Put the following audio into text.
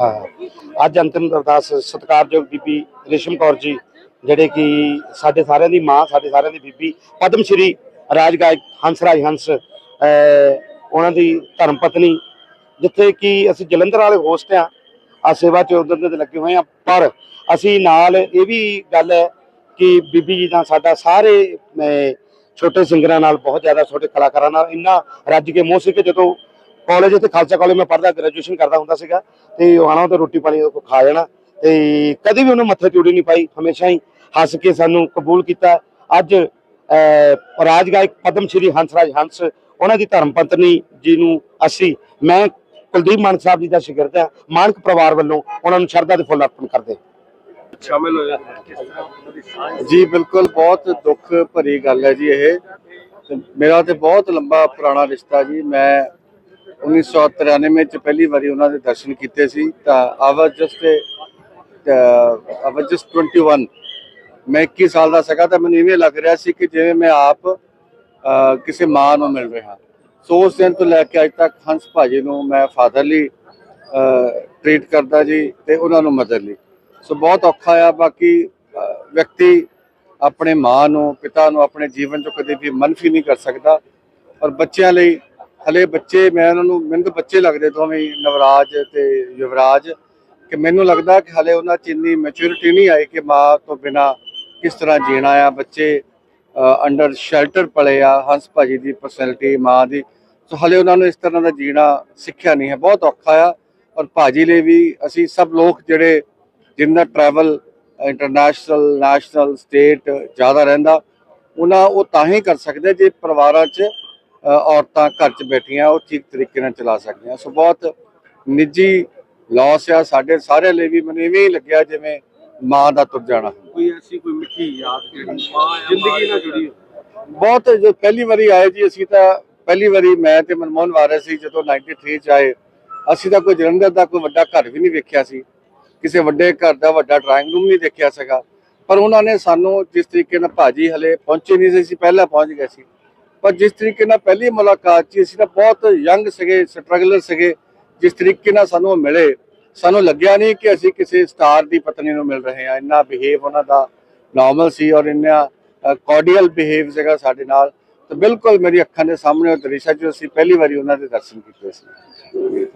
ਹਾਂ। ਅੱਜ ਅੰਤਿਮ ਅਰਦਾਸ ਸਤਿਕਾਰਯੋਗ ਬੀਬੀ ਰੇਸ਼ਮ ਕੌਰ ਜੀ ਜਿਹੜੇ ਕਿ ਸਾਡੇ ਸਾਰਿਆਂ ਦੀ ਮਾਂ ਸਾਡੇ ਸਾਰਿਆਂ ਦੀ ਬੀਬੀ ਪਦਮ ਸ਼੍ਰੀ ਰਾਜਗਾਇਕ ਹੰਸਰਾਜ ਹੰਸ ਅਹ, ਉਹਨਾਂ ਦੀ ਧਰਮ ਪਤਨੀ ਜਿੱਥੇ ਕਿ ਅਸੀਂ ਜਲੰਧਰ ਵਾਲੇ ਹੋਸਟ ਆ ਆ ਸੇਵਾ ਚ ਉਧਰ ਦੇ ਲੱਗੇ ਹੋਏ ਆ ਪਰ ਅਸੀਂ ਨਾਲ ਇਹ ਵੀ ਗੱਲ ਹੈ ਕਿ ਬੀਬੀ ਜੀ ਦਾ ਸਾਡਾ ਸਾਰੇ ਛੋਟੇ ਸਿੰਗਰਾਂ ਨਾਲ ਬਹੁਤ ਜ਼ਿਆਦਾ ਛੋਟੇ ਕਲਾਕਾਰਾਂ ਨਾਲ ਇੰਨਾ ਰੱਜ ਕੇ ਮੋਹ ਸੀ ਕਿ ਜਦੋਂ ਕਾਲਜ ਤੇ ਖਾਲਸਾ ਕਾਲਜ ਮੈਂ ਪੜ੍ਹਦਾ ਗ੍ਰੈਜੂਏਸ਼ਨ ਕਰਦਾ ਹੁੰਦਾ ਸੀਗਾ ਤੇ ਉਹ ਆਣਾ ਤੇ ਰੋਟੀ ਪਾਣੀ ਉਹ ਖਾ ਜਾਣਾ ਤੇ ਕਦੀ ਵੀ ਉਹਨੂੰ ਮੱਥੇ ਚੂੜੀ ਨਹੀਂ ਪਾਈ ਹਮੇਸ਼ਾ ਹੀ ਹੱਸ ਕੇ ਸਾਨੂੰ ਕਬੂਲ ਕੀਤਾ। ਅੱਜ ਅਹ, ਰਾਜਗਾਇਕ ਪਦਮ ਸ਼੍ਰੀ ਹੰਸਰਾਜ ਹੰਸ ਉਹਨਾਂ ਦੀ ਧਰਮ ਪਤਨੀ ਜੀ ਨੂੰ ਅਸੀਂ ਮੈਂ ਕੁਲਦੀਪ ਮਾਨਕ ਸਾਹਿਬ ਜੀ ਦਾ ਸ਼ਾਗਿਰਦ ਹਾਂ ਮਾਨਕ ਪਰਿਵਾਰ ਵੱਲੋਂ ਉਹਨਾਂ ਨੂੰ ਸ਼ਰਧਾ ਦੇ ਫੁੱਲ ਅਰਪਣ ਕਰਦੇ। ਸ਼ਾਮਿਲ ਸਾਂਝ ਜੀ। ਬਿਲਕੁਲ ਬਹੁਤ ਦੁੱਖ ਭਰੀ ਗੱਲ ਹੈ ਜੀ ਇਹ। ਮੇਰਾ ਤੇ ਬਹੁਤ ਲੰਬਾ ਪੁਰਾਣਾ ਰਿਸ਼ਤਾ ਜੀ ਮੈਂ 1993 ਚ ਪਹਿਲੀ ਵਾਰੀ ਉਹਨਾਂ ਦੇ ਦਰਸ਼ਨ ਕੀਤੇ ਸੀ, ਤਾਂ ਆਵਾਜ਼ ਜਸਟ ਆਵਾਜ਼ ਜਸਟ 21 ਮੈਂ 21 ਸਾਲ ਦਾ ਸੀਗਾ, ਤਾਂ ਮੈਨੂੰ ਇਵੇਂ ਲੱਗ ਰਿਹਾ ਸੀ ਕਿ ਜਿਵੇਂ ਮੈਂ ਆਪ ਕਿਸੇ ਮਾਂ ਨੂੰ ਮਿਲ ਰਿਹਾ। ਸੋ ਉਸ ਦਿਨ ਤੋਂ ਲੈ ਕੇ ਅੱਜ ਤੱਕ ਹੰਸ ਭਾਜੀ ਨੂੰ ਮੈਂ ਫਾਦਰਲੀ ਟ੍ਰੀਟ ਕਰਦਾ ਜੀ ਤੇ ਉਹਨਾਂ ਨੂੰ ਮਦਰਲੀ ਸੋ ਬਹੁਤ ਔਖਾ ਆ, ਬਾਕੀ ਵਿਅਕਤੀ ਆਪਣੇ ਮਾਂ ਨੂੰ, ਪਿਤਾ ਨੂੰ ਆਪਣੇ ਜੀਵਨ ਚੋਂ ਕਦੇ ਵੀ ਮਨਫੀ ਨਹੀਂ ਕਰ ਸਕਦਾ। ਔਰ ਬੱਚਿਆਂ ਲਈ ਹਲੇ ਬੱਚੇ, ਮੈਂ ਉਹਨਾਂ ਨੂੰ, ਮੈਨੂੰ ਤਾਂ ਬੱਚੇ ਲੱਗਦੇ ਦੋਵੇਂ ਨਵਰਾਜ ਤੇ ਯੁਵਰਾਜ। ਕਿ ਮੈਨੂੰ ਲੱਗਦਾ ਕਿ ਹਲੇ ਉਹਨਾਂ 'ਚ ਇੰਨੀ ਮੈਚੁਰਿਟੀ ਨਹੀਂ ਆਈ ਕਿ ਮਾਂ ਤੋਂ ਬਿਨਾ ਕਿਸ ਤਰ੍ਹਾਂ ਜੀਣਾ ਆ ਬੱਚੇ ਅੰਡਰ ਸ਼ੈਲਟਰ ਪਲੇ ਆ, ਹੰਸ ਭਾਜੀ ਦੀ ਪਰਸਨੈਲਿਟੀ ਮਾਂ ਦੀ। ਸੋ ਹਲੇ ਉਹਨਾਂ ਨੂੰ ਇਸ ਤਰ੍ਹਾਂ ਦਾ ਜੀਣਾ ਸਿੱਖਿਆ ਨਹੀਂ ਹੈ। ਬਹੁਤ ਔਖਾ ਆ। ਔਰ ਭਾਜੀ ਲਈ ਵੀ ਅਸੀਂ ਸਭ ਲੋਕ ਜਿਹੜੇ, ਜਿੰਨਾ ਟਰੈਵਲ ਇੰਟਰਨੈਸ਼ਨਲ ਨੈਸ਼ਨਲ ਸਟੇਟ ਜ਼ਿਆਦਾ ਰਹਿੰਦਾ, ਉਹਨਾਂ ਉਹ ਤਾਂ ਹੀ ਕਰ ਸਕਦੇ ਜੇ ਪਰਿਵਾਰਾਂ 'ਚ ਔਰਤਾਂ ਘਰ 'ਚ ਬੈਠੀਆਂ ਉਹ ਠੀਕ ਤਰੀਕੇ ਨਾਲ ਚਲਾ ਸਕਦੀਆਂ। ਸੋ ਬਹੁਤ ਨਿੱਜੀ ਲਾਸ ਆ ਸਾਡੇ ਸਾਰਿਆਂ ਲਈ ਵੀ ਮੈਨੂੰ ਇਵੇਂ ਹੀ ਲੱਗਿਆ ਜਿਵੇਂ ਮਾਂ ਦਾ ਤੁਰ ਜਾਣਾ। ਕੋਈ ਐਸੀ ਕੋਈ ਮਿੱਠੀ ਯਾਦ ਜਿਹੜੀ ਜ਼ਿੰਦਗੀ ਨਾਲ ਜੁੜੀ ਬਹੁਤ ਜੋ ਪਹਿਲੀ ਵਾਰੀ ਆਏ ਜੀ ਅਸੀਂ ਤਾਂ ਪਹਿਲੀ ਵਾਰੀ ਮੈਂ ਤੇ ਮਨਮੋਹਨ ਵਾਰਿਸ ਸੀ ਜਦੋਂ 93 ਚ ਆਏ। ਅਸੀਂ ਤਾਂ ਕੋਈ ਜਲੰਧਰ ਦਾ ਕੋਈ ਵੱਡਾ ਘਰ ਵੀ ਨਹੀਂ ਵੇਖਿਆ ਸੀ। ਕਿਸੇ ਵੱਡੇ ਘਰ ਦਾ ਵੱਡਾ ਡਰਾਇੰਗ ਰੂਮ ਨਹੀਂ ਦੇਖਿਆ ਸੀਗਾ। ਪਰ ਉਹਨਾਂ ਨੇ ਸਾਨੂੰ ਜਿਸ ਤਰੀਕੇ ਨਾਲ ਭਾਜੀ ਹਲੇ ਪਹੁੰਚੇ ਨਹੀਂ ਸੀ ਅਸੀਂ ਪਹਿਲਾਂ ਪਹੁੰਚ ਗਏ ਸੀ। ਪਰ ਜਿਸ ਤਰੀਕੇ ਨਾਲ ਪਹਿਲੀ ਮੁਲਾਕਾਤ 'ਚ ਅਸੀਂ ਤਾਂ ਬਹੁਤ ਯੰਗ ਸੀਗੇ ਸਟਰਗਲਰ ਸੀਗੇ। ਜਿਸ ਤਰੀਕੇ ਨਾਲ ਸਾਨੂੰ ਉਹ ਮਿਲੇ, ਸਾਨੂੰ ਲੱਗਿਆ ਨਹੀਂ ਕਿ ਅਸੀਂ ਕਿਸੇ ਸਟਾਰ ਦੀ ਪਤਨੀ ਨੂੰ ਮਿਲ ਰਹੇ ਹਾਂ। ਇੰਨਾ ਬਿਹੇਵ ਉਹਨਾਂ ਦਾ ਨਾਰਮਲ ਸੀ ਔਰ ਇੰਨਾ ਕੋਰਡੀਅਲ ਬਿਹੇਵ ਸੀਗਾ ਸਾਡੇ ਨਾਲ। ਤਾਂ ਬਿਲਕੁਲ ਮੇਰੀ ਅੱਖਾਂ ਦੇ ਸਾਹਮਣੇ ਉਹ ਦ੍ਰਿਸ਼ ਹੈ ਜੋ ਅਸੀਂ ਪਹਿਲੀ ਵਾਰੀ ਉਹਨਾਂ ਦੇ ਦਰਸ਼ਨ ਕੀਤੇ ਸੀ।